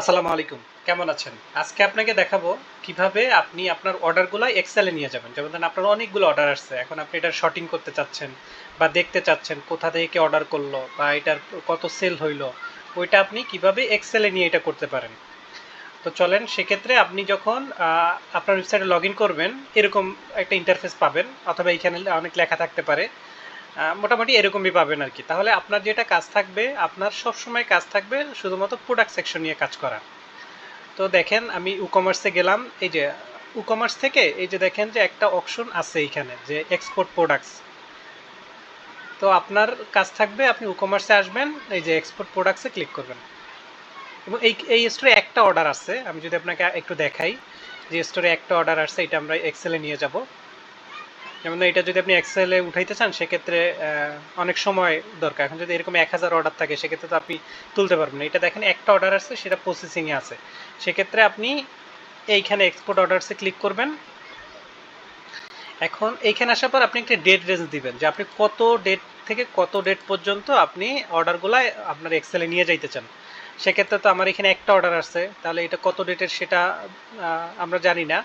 আসসালামু আলাইকুম। কেমন আছেন? আজকে আপনাকে দেখাবো কীভাবে আপনি আপনার অর্ডারগুলো এক্সেলে নিয়ে যাবেন। যেমন ধরেন আপনার অনেকগুলো অর্ডার আসছে। এখন আপনি এটা শর্টিং করতে চাচ্ছেন বা দেখতে চাচ্ছেন কোথা থেকে অর্ডার করল বা এটার কত সেল হইল। ওইটা আপনি কীভাবে এক্সেলে নিয়ে এটা করতে পারেন। তো চলেন, সেক্ষেত্রে আপনি যখন আপনার ওয়েবসাইটে লগ করবেন, এরকম একটা ইন্টারফেস পাবেন। অথবা এখানে অনেক লেখা থাকতে পারে। মোটামুটি এরকমই পাবেন আর কি। তাহলে আপনার যেটা কাজ থাকবে, আপনার সব সময় কাজ থাকবে শুধুমাত্র প্রোডাক্ট সেকশন নিয়ে কাজ করা। তো দেখেন, আমি ই কমার্সে গেলাম, এই যে ই কমার্স থেকে এই যে দেখেন যে একটা অপশন আছে এইখানে যে এক্সপোর্ট প্রোডাক্টস তো আপনার কাজ থাকবে, আপনি ই কমার্সে আসবেন, এই যে এক্সপোর্ট প্রোডাক্টসে ক্লিক করবেন। এবং এই এই স্টোরে একটা অর্ডার আছে, আমি যদি আপনাকে একটু দেখাই যে স্টোরে একটা অর্ডার আসছে এটা আমরা এক্সেলে নিয়ে যাব। যেমন এটা যদি আপনি এক্সেলে উঠাইতে চান, সেক্ষেত্রে অনেক সময় দরকার। এখন যদি এরকম এক হাজার অর্ডার থাকে, সেক্ষেত্রে তো আপনি তুলতে পারবেন না। এটা দেখেন, একটা অর্ডার আছে, সেটা প্রসেসিংয়ে আছে। সেক্ষেত্রে আপনি এইখানে এক্সপোর্ট অর্ডারসে ক্লিক করবেন। এখন এইখানে আসার পর আপনি একটা ডেট রেঞ্জ দিবেন, যে আপনি কত ডেট থেকে কত ডেট পর্যন্ত আপনি অর্ডারগুলো আপনার এক্সেলে নিয়ে যাইতে চান। সেক্ষেত্রে তো আমার এখানে একটা অর্ডার আসছে তাহলে এটা কত ডেটের সেটা আমরা জানি না।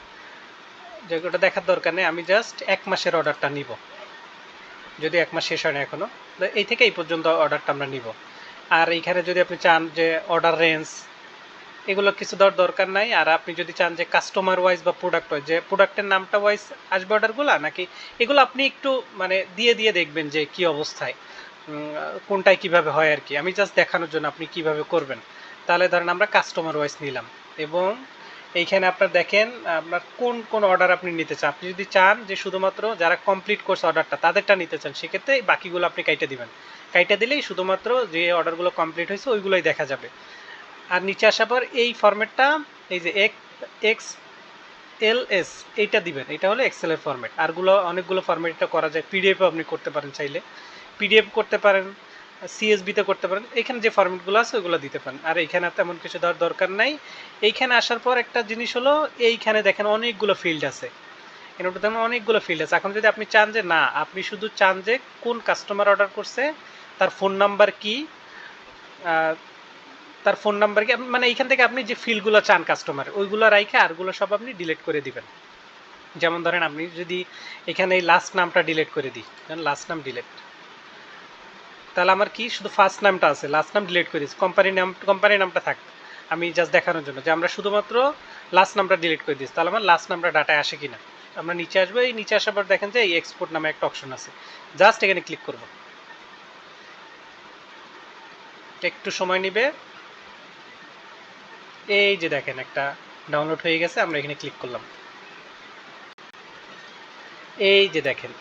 যে ওটা দেখার দরকার নেই, আমি জাস্ট এক মাসের অর্ডারটা নিব। যদি এক মাস শেষ হয় না এখনও, তো এই থেকে এই পর্যন্ত অর্ডারটা আমরা নিব। আর এইখানে যদি আপনি চান যে অর্ডার রেঞ্জ এগুলো কিছু দেওয়ার দরকার নাই। আর আপনি যদি চান যে কাস্টমার ওয়াইজ বা প্রোডাক্ট ওয়াইজ যে প্রোডাক্টের নামটা ওয়াইজ আসবে অর্ডারগুলো নাকি এগুলো আপনি একটু মানে দিয়ে দিয়ে দেখবেন যে কি অবস্থায় কোনটায় কীভাবে হয় আর কি। আমি জাস্ট দেখানোর জন্য আপনি কীভাবে করবেন। তাহলে ধরেন আমরা কাস্টমার ওয়াইজ নিলাম। এবং এইখানে আপনার দেখেন, আপনার কোন কোন অর্ডার আপনি নিতে চান আপনি যদি চান যে শুধুমাত্র যারা কমপ্লিট করছে অর্ডারটা তাদেরটা নিতে চান সেক্ষেত্রে বাকিগুলো আপনি কাইটে দিবেন। কাইটে দিলেই শুধুমাত্র যে অর্ডারগুলো কমপ্লিট হয়েছে, ওইগুলোই দেখা যাবে। আর নিচে আসার পর এই ফরম্যাটটা এই যে এক্স এল এস এইটা দিবেন। এটা হলো এক্সেলের ফরম্যাট আরগুলো অনেকগুলো ফরম্যাট এটা করা যায়। পিডিএফও আপনি করতে পারেন চাইলে। পিডিএফ করতে পারেন সিএসবিতে করতে পারেন। এখানে যে ফরম্যাটগুলো আছে, ওগুলো দিতে পারেন। আর এইখানে তেমন কিছু দেওয়ার দরকার নাই। এইখানে আসার পর একটা জিনিস হলো, এইখানে দেখেন অনেকগুলো ফিল্ড আছে। এখানে ওটা তেমন অনেকগুলো ফিল্ড আছে। এখন যদি আপনি চান যে, না, আপনি শুধু চান যে কোন কাস্টমার অর্ডার করছে, তার ফোন নাম্বার কি তার ফোন নাম্বার কি মানে এইখান থেকে আপনি যে ফিল্ডগুলো চান কাস্টমার ওইগুলো রাইখে আরগুলো সব আপনি ডিলিট করে দিবেন। যেমন ধরেন, আপনি যদি এখানে এই লাস্ট নামটা ডিলিট করে দিই লাস্ট নাম ডিলিট তাহলে আমার কি? শুধু ফার্স্ট নামটা আছে লাস্ট নাম ডিলিট করে দিচ্ছি কোম্পানি নাম কোম্পানির নামটা থাক, আমি জাস্ট দেখানোর জন্য। যে আমরা শুধুমাত্র লাস্ট নামটা ডিলিট করে দিচ্ছি তাহলে আমার লাস্ট নামটা ডাটায় আসে কিনা? আমরা নিচে আসব, এই নিচে আসার পর দেখেন যে এই এক্সপোর্ট নামে একটা অপশন আছে। জাস্ট এখানে ক্লিক করব। একটু সময় নিবে। এই যে দেখেন, একটা ডাউনলোড হয়ে গেছে, আমরা এখানে ক্লিক করলাম। এই যে দেখেন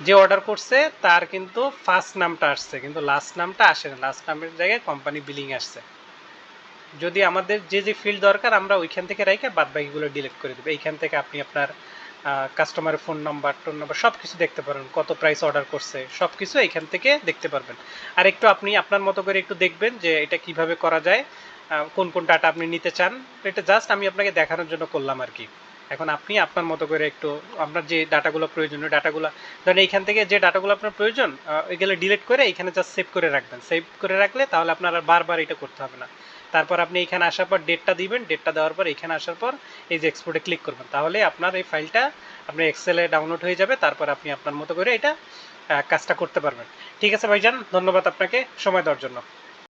যে অর্ডার করছে, তার কিন্তু ফার্স্ট নামটা আসছে, কিন্তু লাস্ট নামটা আসে না। লাস্ট নামের জায়গায় কোম্পানি বিলিং আসছে। যদি আমাদের যে যে ফিল্ড দরকার, আমরা ওইখান থেকে রেখে বাদ বাকিগুলো ডিলিট করে দেবো। এইখান থেকে আপনি আপনার কাস্টমারের ফোন নাম্বার টোন নাম্বার সব কিছু দেখতে পারবেন। কত প্রাইস অর্ডার করছে সব কিছু এইখান থেকে দেখতে পারবেন। আর একটু আপনি আপনার মতো করে একটু দেখবেন যে, এটা কীভাবে করা যায় কোন কোন ডাটা আপনি নিতে চান। এটা জাস্ট আমি আপনাকে দেখানোর জন্য করলাম আর কি। এখন আপনি আপনার মতো করে একটু আপনার যে ডাটাগুলো প্রয়োজনীয় ডাটাগুলো, ধরেন এইখান থেকে যে ডাটাগুলো আপনার প্রয়োজন ওইগুলো ডিলিট করে এইখানে জাস্ট সেভ করে রাখবেন। সেভ করে রাখলে তাহলে আপনার আর বারবার এটা করতে হবে না। তারপর আপনি এখানে আসার পর ডেটটা দিবেন ডেটটা দেওয়ার পর এখানে আসার পর এই যে এক্সপোর্টে ক্লিক করবেন। তাহলে আপনার এই ফাইলটা আপনার এক্সেলে ডাউনলোড হয়ে যাবে, তারপর আপনি আপনার মতো করে এটা কাজটা করতে পারবেন। ঠিক আছে ভাইজান, ধন্যবাদ আপনাকে। সময় দেওয়ার জন্য।